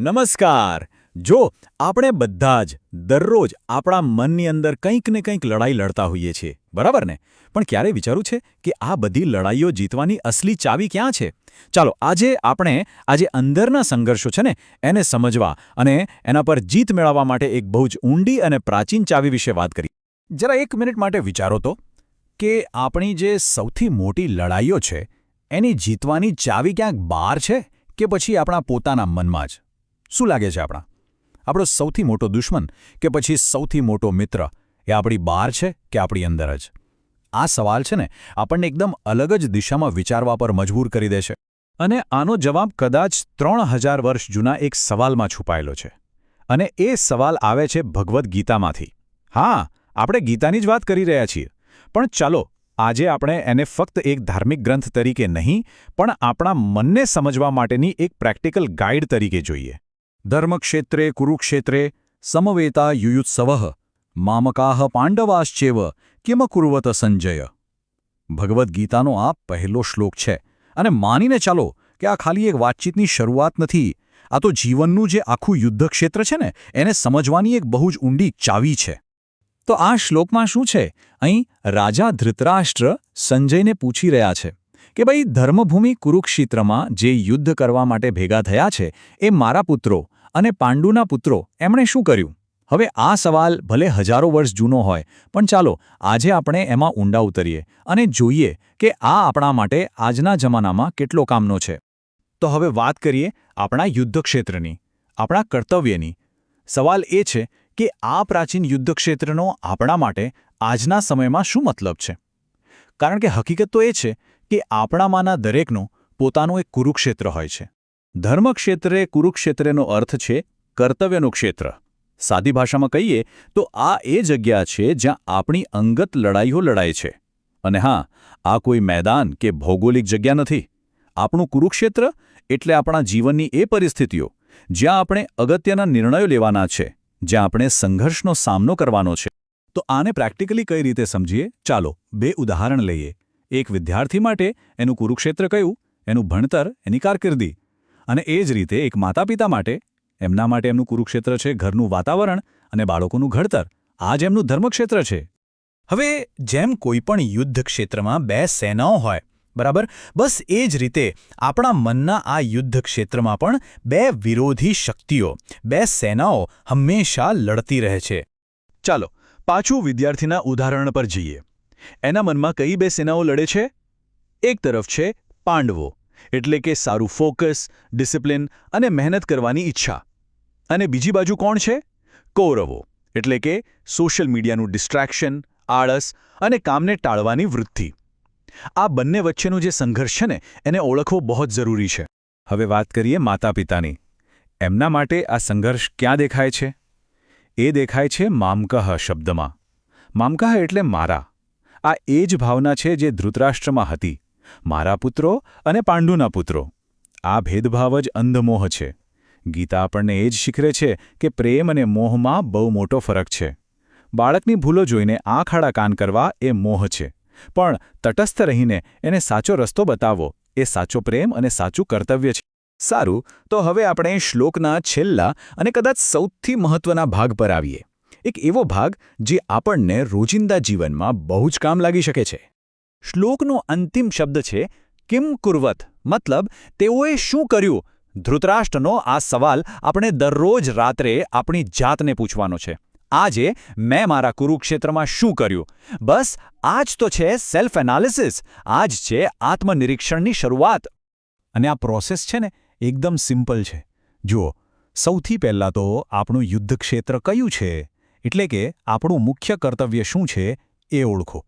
નમસ્કાર. જો આપણે બધા જ દરરોજ આપણા મનની અંદર કંઈક ને કંઈક લડાઈ લડતા હોઈએ છીએ, બરાબર ને? પણ ક્યારે વિચારું છે કે આ બધી લડાઈઓ જીતવાની અસલી ચાવી ક્યાં છે? ચાલો, આજે આપણે આજે અંદરના સંઘર્ષો છે ને, એને સમજવા અને એના પર જીત મેળવવા માટે એક બહુ જ ઊંડી અને પ્રાચીન ચાવી વિશે વાત કરી જરા એક મિનિટ માટે વિચારો તો, કે આપણી જે સૌથી મોટી લડાઈઓ છે, એની જીતવાની ચાવી ક્યાંક બહાર છે કે પછી આપણા પોતાના મનમાં જ? શું લાગે છે આપણા? આપણો સૌથી મોટો દુશ્મન કે પછી સૌથી મોટો મિત્ર એ આપણી બહાર છે કે આપણી અંદર જ? આ સવાલ છે ને આપણને એકદમ અલગ જ દિશામાં વિચારવા પર મજબૂર કરી દે છે. અને આનો જવાબ કદાચ ત્રણ હજાર વર્ષ જૂના એક સવાલમાં છુપાયેલો છે. અને એ સવાલ આવે છે ભગવદ્ ગીતામાંથી. હા, આપણે ગીતાની જ વાત કરી રહ્યા છીએ. પણ ચાલો, આજે આપણે એને ફક્ત એક ધાર્મિક ગ્રંથ તરીકે નહીં, પણ આપણા મનને સમજવા માટેની એક પ્રેક્ટિકલ ગાઈડ તરીકે જોઈએ. ધર્મક્ષેત્રે કુરુક્ષેત્રે સમવેતા યુયુત્સવ મામકાહ પાંડવાશ્ચેવ કિમ કુર્વત સંજય ભગવદ્ ગીતાનો આ પહેલો શ્લોક છે અને માનીને ચાલો કે આ ખાલી એક વાતચીતની શરૂઆત નથી, આ તો જીવનનું જે આખું યુદ્ધક્ષેત્ર છે ને, એને સમજવાની એક બહુ જ ઊંડી ચાવી છે. તો આ શ્લોકમાં શું છે? અહીં રાજા ધૃતરાષ્ટ્ર સંજયને પૂછી રહ્યા છે. કે ભાઈ, ધર્મભૂમિ કુરુક્ષેત્રમાં જે યુદ્ધ કરવા માટે ભેગા થયા છે, એ મારા પુત્રો અને પાંડુના પુત્રો એમણે શું કર્યું? હવે આ સવાલ ભલે હજારો વર્ષ જૂનો હોય, પણ ચાલો, આજે આપણે એમાં ઊંડા ઉતરીએ અને જોઈએ કે આ આપણા માટે આજના જમાનામાં કેટલો કામનો છે. તો હવે વાત કરીએ આપણા યુદ્ધક્ષેત્રની, આપણા કર્તવ્યની. સવાલ એ છે કે આ પ્રાચીન યુદ્ધક્ષેત્રનો આપણા માટે આજના સમયમાં શું મતલબ છે? કારણ કે હકીકત તો એ છે કે આપણામાંના દરેકનું પોતાનું એક કુરુક્ષેત્ર હોય છે. ધર્મક્ષેત્રે કુરુક્ષેત્રનો અર્થ છે કર્તવ્યનું ક્ષેત્ર. સાદી ભાષામાં કહીએ તો આ એ જગ્યા છે જ્યાં આપણી અંગત લડાઈઓ લડાય છે. અને હા, આ કોઈ મેદાન કે ભૌગોલિક જગ્યા નથી. આપણું કુરુક્ષેત્ર એટલે આપણા જીવનની એ પરિસ્થિતિઓ, જ્યાં આપણે અગત્યના નિર્ણયો લેવાના છે, જ્યાં આપણે સંઘર્ષનો સામનો કરવાનો છે. તો આને પ્રેક્ટિકલી કઈ રીતે સમજીએ? ચાલો, બે ઉદાહરણ લઈએ. એક વિદ્યાર્થી માટે એનું કુરુક્ષેત્ર કયું, એનું ભણતર, એની કારકિર્દી. અને એ જ રીતે એક માતા પિતા માટે, એમના માટે એમનું કુરુક્ષેત્ર છે ઘરનું વાતાવરણ અને બાળકોનું ઘડતર. આ જ એમનું ધર્મક્ષેત્ર છે. હવે, જેમ કોઈપણ યુદ્ધ ક્ષેત્રમાં બે સેનાઓ હોય, બરાબર? બસ એ જ રીતે આપણા મનના આ યુદ્ધ ક્ષેત્રમાં પણ બે વિરોધી શક્તિઓ, બે સેનાઓ હંમેશા લડતી રહે છે. ચાલો, પાછું વિદ્યાર્થીના ઉદાહરણ પર જઈએ. એના મનમાં કઈ બે સેનાઓ લડે છે? એક તરફ છે પાંડવો, એટલે કે સારું ફોકસ, ડિસિપ્લિન અને મહેનત કરવાની ઈચ્છા. અને બીજી બાજુ કોણ છે? કૌરવો, એટલે કે સોશિયલ મીડિયાનું ડિસ્ટ્રેક્શન, આળસ અને કામને ટાળવાની વૃત્તિ. આ બંને વચ્ચેનો જે સંઘર્ષ છે ને, એને ઓળખવો બહુ જરૂરી છે. હવે વાત કરીએ માતા પિતાની એમના માટે આ સંઘર્ષ ક્યાં દેખાય છે? એ દેખાય છે મામકહ શબ્દમાં. મામકહ એટલે મારા. આ એ જ ભાવના છે જે ધૃતરાષ્ટ્રમાં હતી. મારા પુત્રો અને પાંડુના પુત્રો. આ ભેદભાવ જ અંધમોહ છે. ગીતા આપણને એ જ શીખરે છે કે પ્રેમ અને મોહમાં બહુ મોટો ફરક છે. બાળકની ભૂલો જોઈને આંખ આડા કાન કરવા એ મોહ છે. પણ તટસ્થ રહીને એને સાચો રસ્તો બતાવો એ સાચો પ્રેમ અને સાચું કર્તવ્ય છે. સારું, તો હવે આપણે શ્લોકના છેલ્લા અને કદાચ સૌથી મહત્વના ભાગ પર આવીએ. એક એવો ભાગ જે આપણને રોજિંદા જીવનમાં બહુ જ કામ લાગી શકે છે. શ્લોકનો અંતિમ શબ્દ છે, કિમ કુર્વત? મતલબ, તેઓએ શું કર્યું? ધૃતરાષ્ટ્રનો આ સવાલ આપણે દરરોજ રાત્રે આપણી જાતને પૂછવાનો છે. આજે મેં મારા કુરુક્ષેત્રમાં શું કર્યું? બસ આજ તો છે સેલ્ફ એનાલિસિસ આજ છે આત્મનિરીક્ષણની શરૂઆત. અને આ પ્રોસેસ છે ને, એકદમ સિમ્પલ છે. જુઓ, સૌથી પહેલાં તો આપણું યુદ્ધ ક્ષેત્ર કયું છે? એટલે કે આપણું મુખ્ય કર્તવ્ય શું છે એ ઓળખો.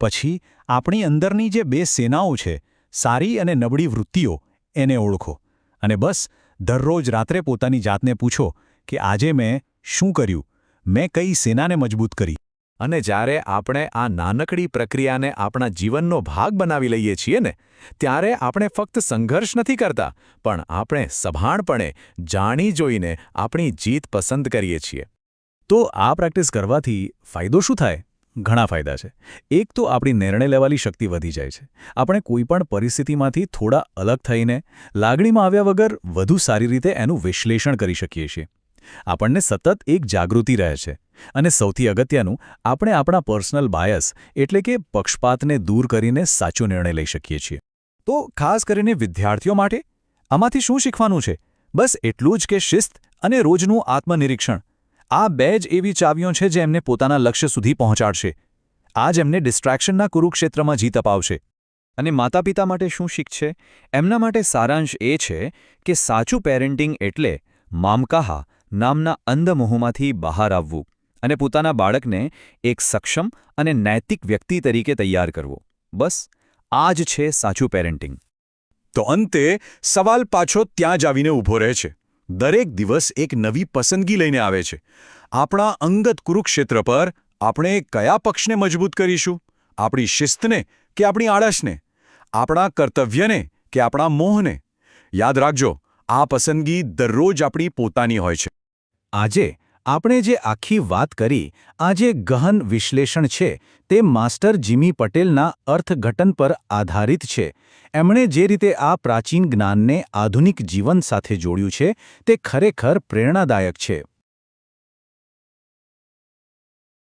પછી આપણી અંદરની જે બે સેનાઓ છે, સારી અને નબળી વૃત્તિઓ, એને ઓળખો. અને બસ, દરરોજ રાત્રે પોતાની જાતને પૂછો કે આજે મેં શું કર્યું? મેં કઈ સેનાને મજબૂત કરી? અને જ્યારે આપણે આ નાનકડી પ્રક્રિયાને આપણા જીવનનો ભાગ બનાવી લઈએ છીએ ને, ત્યારે આપણે ફક્ત સંઘર્ષ નથી કરતા, પણ આપણે સભાણપણે જાણી જોઈને આપણી જીત પસંદ કરીએ છીએ. તો આ પ્રેક્ટિસ કરવાથી ફાયદો શું થાય? ઘણા ફાયદા છે. એક તો આપણી નિર્ણય લેવાની શક્તિ વધી જાય છે. આપણે કોઈપણ પરિસ્થિતિમાંથી થોડા અલગ થઈને લાગણીમાં આવ્યા વગર વધુ સારી રીતે એનું વિશ્લેષણ કરી શકીએ છીએ. આપણને સતત એક જાગૃતિ રહે છે અને સૌથી અગત્યનું, આપણે આપણા પર્સનલ બાયસ એટલે કે પક્ષપાતને દૂર કરીને સાચો નિર્ણય લઈ શકીએ છીએ. તો ખાસ કરીને વિદ્યાર્થીઓ માટે? આમાંથી શું શીખવાનું છે? બસ એટલું જ કે શિસ્ત અને રોજનું આત્મનિરીક્ષણ. આ બે જ એવી ચાવીઓ છે જે એમને પોતાના લક્ષ્ય સુધી પહોંચાડશે. આ જ એમને ડિસ્ટ્રેક્શનના કુરુક્ષેત્રમાં જીત અપાવશે. અને માતા પિતા માટે શું શીખ છે? એમના માટે સારાંશ એ છે કે સાચું પેરેન્ટિંગ એટલે મામકાહા નામના અંધમોહમાંથી બહાર આવવું અને પોતાના બાળકને એક સક્ષમ અને નૈતિક વ્યક્તિ તરીકે તૈયાર કરવો. બસ આ જ છે સાચું પેરેન્ટિંગ. તો અંતે સવાલ પાછો ત્યાં જ આવીને ઊભો રહે છે. દરેક દિવસ એક નવી પસંદગી લઈને આવે છે. આપણા અંગત કુરુક્ષેત્ર પર આપણે કયા પક્ષને મજબૂત કરીશું? આપણી શિસ્તને કે આપણી આળસને? આપણા કર્તવ્યને કે આપણા મોહને? યાદ રાખજો, આ પસંદગી દરરોજ આપણી પોતાની હોય છે. આજે આપણે જે આખી વાત કરી, આ જે ગહન વિશ્લેષણ છે, તે માસ્ટર જીમી પટેલના અર્થઘટન પર આધારિત છે. એમણે જે રીતે આ પ્રાચીન જ્ઞાનને આધુનિક જીવન સાથે જોડ્યું છે, તે ખરેખર પ્રેરણાદાયક છે.